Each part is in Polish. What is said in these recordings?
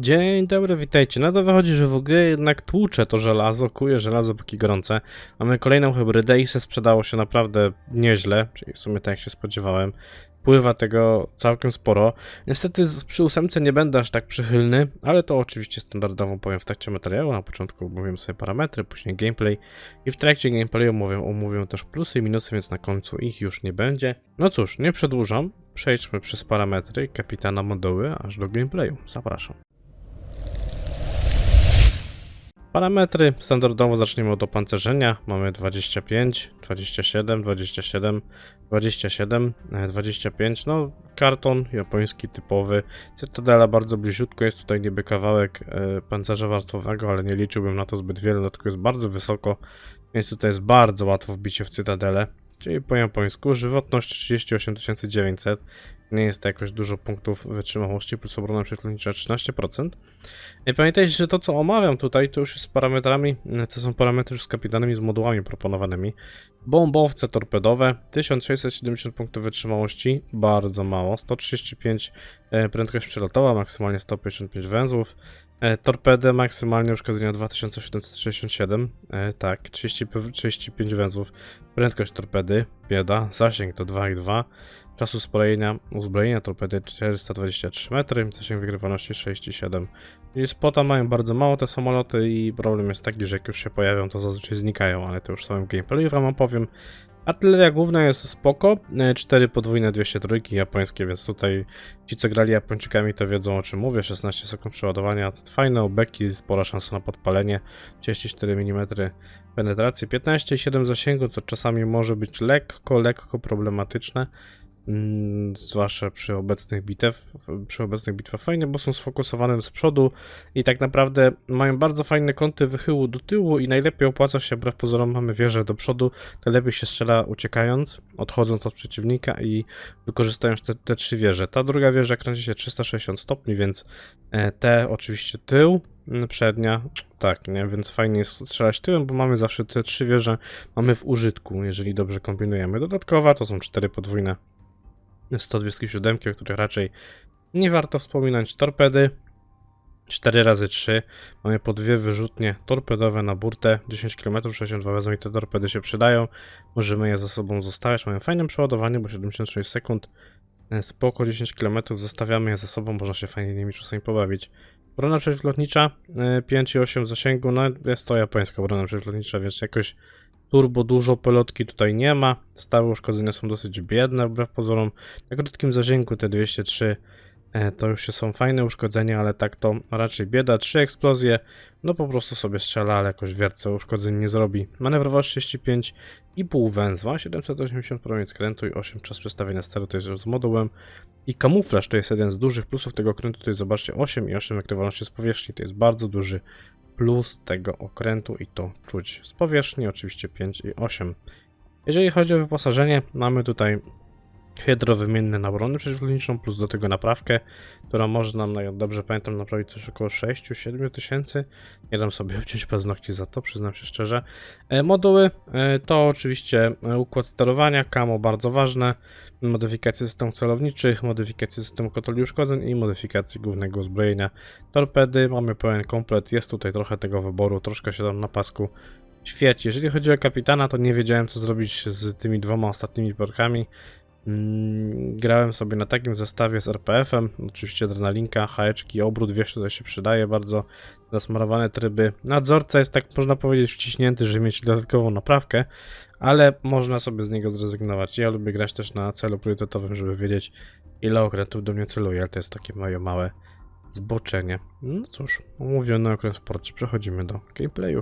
Dzień dobry, witajcie. No to wychodzi, że w ogóle jednak tłucze to żelazo, kuje żelazo póki gorące. Mamy kolejną hybrydę i se sprzedało się naprawdę nieźle, czyli w sumie tak jak się spodziewałem. Pływa tego całkiem sporo. Niestety przy ósemce nie będę aż tak przychylny, ale to oczywiście standardowo powiem w trakcie materiału. Na początku omówię sobie parametry, później gameplay i w trakcie gameplayu omówię, omówię też plusy i minusy, więc na końcu ich już nie będzie. No cóż, nie przedłużam. Przejdźmy przez parametry kapitana moduły aż do gameplayu. Zapraszam. Parametry standardowo zaczniemy od opancerzenia. Mamy 25, 27, 27, 27, e, 25. No, karton japoński typowy. Cytadela bardzo bliziutko. Jest tutaj niby kawałek e, pancerza warstwowego, ale nie liczyłbym na to zbyt wiele, dlatego jest bardzo wysoko. Więc tutaj jest bardzo łatwo wbicie w Cytadelę. Czyli po japońsku żywotność 38 900. Nie jest to jakoś dużo punktów wytrzymałości, plus obrona przeciwlotnicza 13%. I pamiętajcie, że to co omawiam tutaj, to już jest parametrami, to są parametry już z kapitanami, z modułami proponowanymi. Bombowce torpedowe, 1670 punktów wytrzymałości, bardzo mało, 135 e, prędkość przelotowa, maksymalnie 155 węzłów. E, Torpedy maksymalnie uszkodzenia 2767, e, tak, 30, 35 węzłów, prędkość torpedy, bieda, zasięg to 2,2, czas uzbrojenia, uzbrojenia torpedy 423 metry, zasięg wygrywalności 6,7. I spota mają bardzo mało te samoloty i problem jest taki, że jak już się pojawią, to zazwyczaj znikają, ale to już samym gameplayu wam opowiem. Artyleria główna jest spoko, 4 podwójne 203 japońskie, więc tutaj ci co grali Japończykami to wiedzą o czym mówię, 16 sekund przeładowania, fajne obeki, spora szansa na podpalenie, 34 mm penetracji, 15,7 zasięgu, co czasami może być lekko, lekko problematyczne, zwłaszcza przy obecnych bitew, przy obecnych bitwach fajnie, bo są sfokusowane z przodu i tak naprawdę mają bardzo fajne kąty wychyłu do tyłu i najlepiej opłaca się, wbrew pozorom mamy wieżę do przodu, to lepiej się strzela uciekając, odchodząc od przeciwnika i wykorzystując te, te trzy wieże. Ta druga wieża kręci się 360 stopni, więc e, te oczywiście tył, mm, przednia, tak, nie, więc fajnie jest strzelać tyłem, bo mamy zawsze te trzy wieże, mamy w użytku, jeżeli dobrze kombinujemy. Dodatkowa to są cztery podwójne 127, o których raczej nie warto wspominać. Torpedy 4 razy 3 Mamy po dwie wyrzutnie torpedowe na burtę. 10 km, 62 wezmą i te torpedy się przydają. Możemy je ze sobą zostawiać. Mają fajne przeładowanie, bo 76 sekund. E, Spoko, 10 km, zostawiamy je ze sobą, można się fajnie nimi czasami pobawić. Brona przeciwlotnicza, e, 5,8 zasięgu, no jest to japońska brona przeciwlotnicza, więc jakoś turbo dużo pelotki tutaj nie ma. Stałe uszkodzenia są dosyć biedne, wbrew pozorom. Na krótkim zasięgu te 203 e, to już są fajne uszkodzenia, ale tak to raczej bieda. 3 eksplozje, no po prostu sobie strzela, ale jakoś wierce uszkodzeń nie zrobi. Manewrowość 35 i pół węzła, 780 promień skrętu i 8 czas przestawienia steru, to jest już z modułem. I kamuflaż to jest jeden z dużych plusów tego okrętu, to jest zobaczcie 8 i 8 wykrywalności z powierzchni, to jest bardzo duży plus tego okrętu i to czuć z powierzchni, oczywiście 5 i 8. Jeżeli chodzi o wyposażenie, mamy tutaj hydrowymienne na obronę przeciwlotniczą, plus do tego naprawkę, która może nam, no dobrze pamiętam, naprawić coś około 6-7 tysięcy. Nie dam sobie obciąć paznokci za to, przyznam się szczerze. E, moduły e, to oczywiście e, układ sterowania, camo bardzo ważne, modyfikacje systemów celowniczych, modyfikacje systemu kontroli uszkodzeń i modyfikacje głównego uzbrojenia. Torpedy, mamy pełen komplet, jest tutaj trochę tego wyboru, troszkę się tam na pasku świeci. Jeżeli chodzi o kapitana, to nie wiedziałem co zrobić z tymi dwoma ostatnimi perkami. Mm, Grałem sobie na takim zestawie z RPF-em, oczywiście adrenalinka, haeczki, obrót, wiesz, tutaj się przydaje bardzo, zasmarowane tryby. Nadzorca jest tak można powiedzieć wciśnięty, żeby mieć dodatkową naprawkę, ale można sobie z niego zrezygnować. Ja lubię grać też na celu priorytetowym, żeby wiedzieć ile okrętów do mnie celuje, ale to jest takie moje małe zboczenie. No cóż, omówiony okręt w porcie, przechodzimy do gameplayu.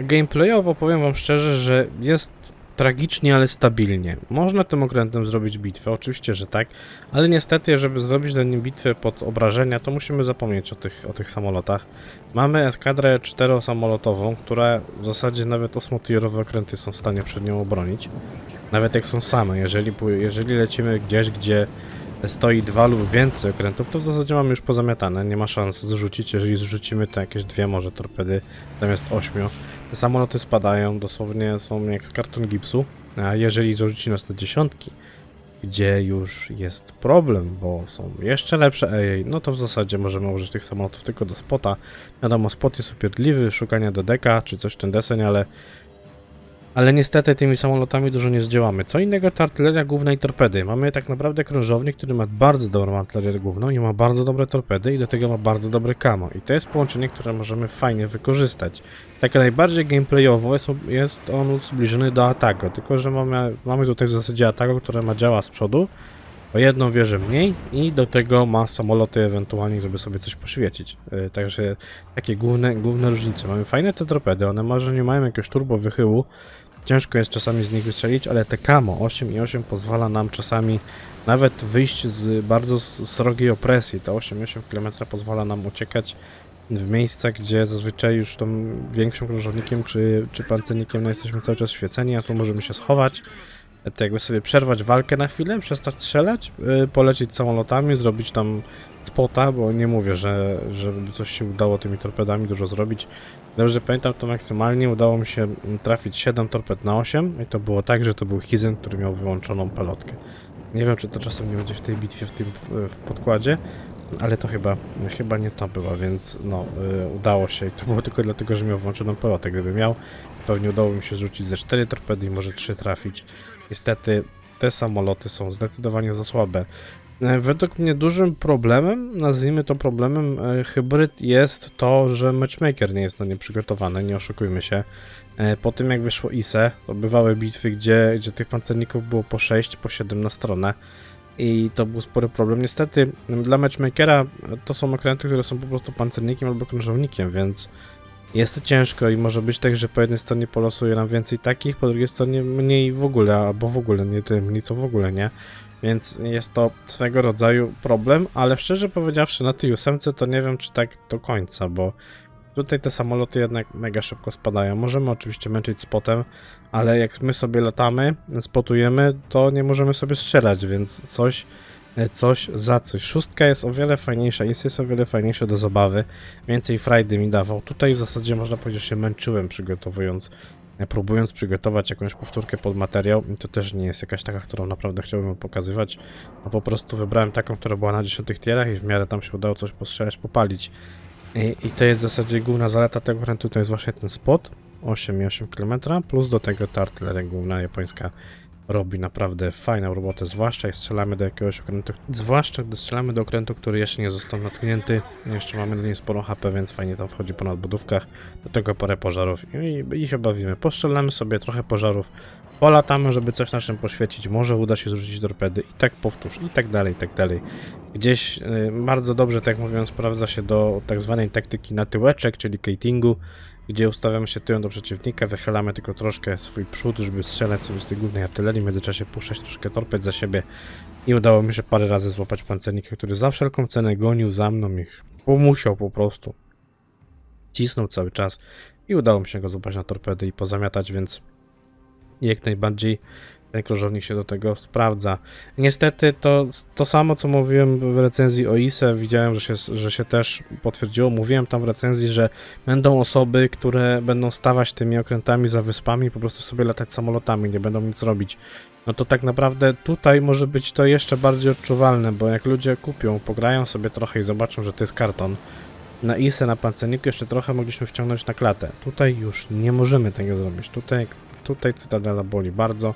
Gameplayowo powiem wam szczerze, że jest tragicznie, ale stabilnie. Można tym okrętem zrobić bitwę, oczywiście, że tak, ale niestety, żeby zrobić na nim bitwę pod obrażenia, to musimy zapomnieć o tych, o tych samolotach. Mamy eskadrę czterosamolotową, która w zasadzie nawet osmotierowe okręty są w stanie przed nią obronić. Nawet jak są same, jeżeli, jeżeli lecimy gdzieś, gdzie stoi dwa lub więcej okrętów, to w zasadzie mamy już pozamiatane, nie ma szans zrzucić, jeżeli zrzucimy to jakieś dwie może torpedy zamiast ośmiu. Te samoloty spadają, dosłownie są jak z karton gipsu, a jeżeli zarzuci nas te dziesiątki, gdzie już jest problem, bo są jeszcze lepsze no to w zasadzie możemy użyć tych samolotów tylko do spota. Wiadomo, spot jest upierdliwy, szukania do deka czy coś w ten deseń, ale ale niestety tymi samolotami dużo nie zdziałamy. Co innego to artyleria główna i torpedy. Mamy tak naprawdę krążownik, który ma bardzo dobrą artylerię główną i ma bardzo dobre torpedy i do tego ma bardzo dobre kamo. I to jest połączenie, które możemy fajnie wykorzystać. Tak najbardziej gameplayowo jest, jest on zbliżony do Atago, tylko że mamy, mamy tutaj w zasadzie Atago, które ma działa z przodu, o jedną wieżę mniej i do tego ma samoloty ewentualnie, żeby sobie coś poświecić. Yy, także takie główne, główne różnice. Mamy fajne te torpedy, one może nie mają jakiegoś turbo wychyłu, ciężko jest czasami z nich wystrzelić, ale te kamo 8 i 8 pozwala nam czasami nawet wyjść z bardzo srogiej opresji. Te 8,8 km pozwala nam uciekać w miejsca, gdzie zazwyczaj już tą większym krążownikiem czy, czy pancernikiem no jesteśmy cały czas świeceni, a tu możemy się schować, to jakby sobie przerwać walkę na chwilę, przestać strzelać, yy, polecieć samolotami, zrobić tam spota, bo nie mówię, że żeby coś się udało tymi torpedami dużo zrobić. Dobrze pamiętam, to maksymalnie udało mi się mm, trafić 7 torped na 8 i to było tak, że to był Hizen, który miał wyłączoną pelotkę. Nie wiem, czy to czasem nie będzie w tej bitwie w tym w podkładzie, ale to chyba, chyba nie to była, więc no, y, udało się i to było tylko dlatego, że miał włączoną pelotę. Gdyby miał, pewnie udało mi się rzucić ze 4 torpedy i może 3 trafić. Niestety te samoloty są zdecydowanie za słabe. E, Według mnie dużym problemem, nazwijmy to problemem e, hybryd jest to, że matchmaker nie jest na nie przygotowany, nie oszukujmy się. E, Po tym jak wyszło ISE, to bywały bitwy, gdzie, gdzie tych pancerników było po 6, po 7 na stronę i to był spory problem. Niestety dla matchmakera to są okręty, które są po prostu pancernikiem albo krążownikiem, więc jest to ciężko i może być tak, że po jednej stronie polosuje nam więcej takich, po drugiej stronie mniej w ogóle, albo w ogóle nie tyle mniej, co w ogóle nie. Więc jest to swego rodzaju problem, ale szczerze powiedziawszy, na tej ósemce to nie wiem, czy tak do końca, bo tutaj te samoloty jednak mega szybko spadają. Możemy oczywiście męczyć spotem, ale jak my sobie latamy, spotujemy, to nie możemy sobie strzelać, więc coś, coś za coś. Szóstka jest o wiele fajniejsza, jest, jest o wiele fajniejsza do zabawy, więcej frajdy mi dawał. Tutaj w zasadzie można powiedzieć, że się męczyłem przygotowując e, próbując przygotować jakąś powtórkę pod materiał, to też nie jest jakaś taka, którą naprawdę chciałbym pokazywać, a po prostu wybrałem taką, która była na 10 tierach i w miarę tam się udało coś postrzelać, popalić. I, I to jest w zasadzie główna zaleta tego okrętu, to jest właśnie ten spot, 8,8 km, plus do tego ta artyleria główna japońska robi naprawdę fajną robotę, zwłaszcza jak strzelamy do jakiegoś okrętu, zwłaszcza gdy strzelamy do okrętu, który jeszcze nie został natknięty, jeszcze mamy na niej sporo HP, więc fajnie tam wchodzi po nadbudówkach, do tego parę pożarów i, i się bawimy. Postrzelamy sobie trochę pożarów, polatamy, żeby coś naszym poświecić, może uda się zrzucić torpedy. I tak powtórz, i tak dalej, i tak dalej. Gdzieś y, bardzo dobrze, tak jak mówiłem, sprawdza się do tak zwanej taktyki na tyłeczek, czyli gatingu, gdzie ustawiamy się tyłem do przeciwnika, wychylamy tylko troszkę swój przód, żeby strzelać sobie z tej głównej artylerii, w międzyczasie puszczać troszkę torped za siebie. I udało mi się parę razy złapać pancernika, który za wszelką cenę gonił za mną i musiał po prostu. Cisnął cały czas. I udało mi się go złapać na torpedy i pozamiatać, więc jak najbardziej krążownik się do tego sprawdza. Niestety to, to samo, co mówiłem w recenzji o ISE, widziałem, że się, że się też potwierdziło. Mówiłem tam w recenzji, że będą osoby, które będą stawać tymi okrętami za wyspami i po prostu sobie latać samolotami, nie będą nic robić. No to tak naprawdę tutaj może być to jeszcze bardziej odczuwalne, bo jak ludzie kupią, pograją sobie trochę i zobaczą, że to jest karton, na ISE, na pancerniku jeszcze trochę mogliśmy wciągnąć na klatę. Tutaj już nie możemy tego zrobić. Tutaj, tutaj Cytadela boli bardzo.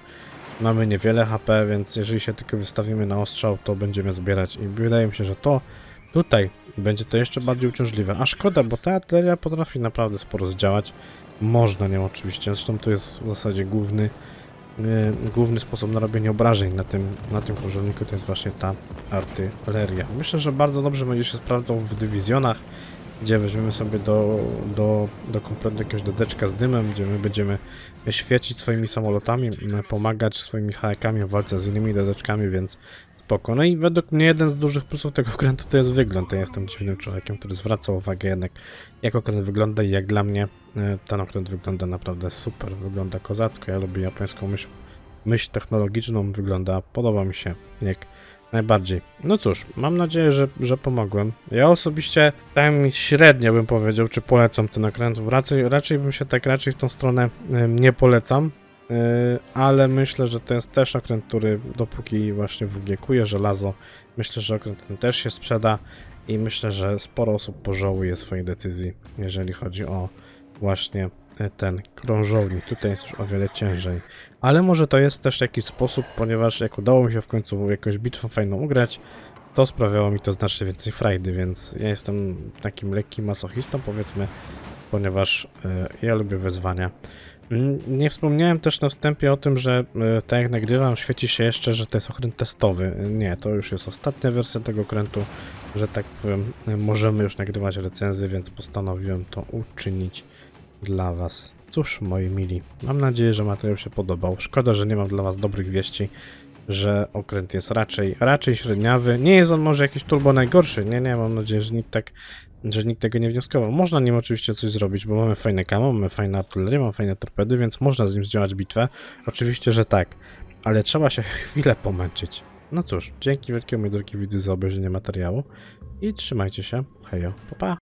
Mamy niewiele HP, więc jeżeli się tylko wystawimy na ostrzał, to będziemy zbierać i wydaje mi się, że to tutaj będzie to jeszcze bardziej uciążliwe. A szkoda, bo ta artyleria potrafi naprawdę sporo zdziałać. Można nią oczywiście, zresztą to jest w zasadzie główny, yy, główny sposób na robienie obrażeń na tym, na tym krążowniku, to jest właśnie ta artyleria. Myślę, że bardzo dobrze będzie się sprawdzał w dywizjonach, gdzie weźmiemy sobie do, do, do kompletu jakiegoś dodeczka z dymem, gdzie my będziemy świecić swoimi samolotami, m, pomagać swoimi hajkami w walce z innymi dodeczkami, więc spoko. No i według mnie jeden z dużych plusów tego okrętu to jest wygląd. Ja jestem dziwnym człowiekiem, który zwraca uwagę jednak jak okręt wygląda i jak dla mnie e, ten okręt wygląda naprawdę super. Wygląda kozacko, ja lubię japońską myśl, myśl technologiczną, wygląda, podoba mi się jak najbardziej. No cóż, mam nadzieję, że, że pomogłem. Ja osobiście mi średnio bym powiedział, czy polecam ten okręt. Raczej, raczej bym się tak raczej w tą stronę nie polecam. ale myślę, że to jest też okręt, który dopóki właśnie WG-kuje żelazo, myślę, że okręt ten też się sprzeda i myślę, że sporo osób pożałuje swojej decyzji, jeżeli chodzi o właśnie e, ten krążownik. Tutaj jest już o wiele ciężej. Ale może to jest też jakiś sposób, ponieważ jak udało mi się w końcu jakąś bitwę fajną ugrać, to sprawiało mi to znacznie więcej frajdy, więc ja jestem takim lekkim masochistą, powiedzmy, ponieważ e, ja lubię wyzwania. Mm, Nie wspomniałem też na wstępie o tym, że e, tak jak nagrywam, świeci się jeszcze, że to jest okręt testowy. Nie, to już jest ostatnia wersja tego okrętu, że tak powiem, możemy już nagrywać recenzję, więc postanowiłem to uczynić dla Was. Cóż, moi mili, mam nadzieję, że materiał się podobał. Szkoda, że nie mam dla Was dobrych wieści, że okręt jest raczej, raczej średniawy. Nie jest on może jakiś turbo najgorszy, nie, nie, mam nadzieję, że nikt tak że nikt tego nie wnioskował. Można nim oczywiście coś zrobić, bo mamy fajne kamo, mamy fajne artylerię, mamy fajne torpedy, więc można z nim zdziałać bitwę. Oczywiście, że tak, ale trzeba się chwilę pomęczyć. No cóż, dzięki wielkie moi drogi widzy za obejrzenie materiału i trzymajcie się. Hejo, pa pa!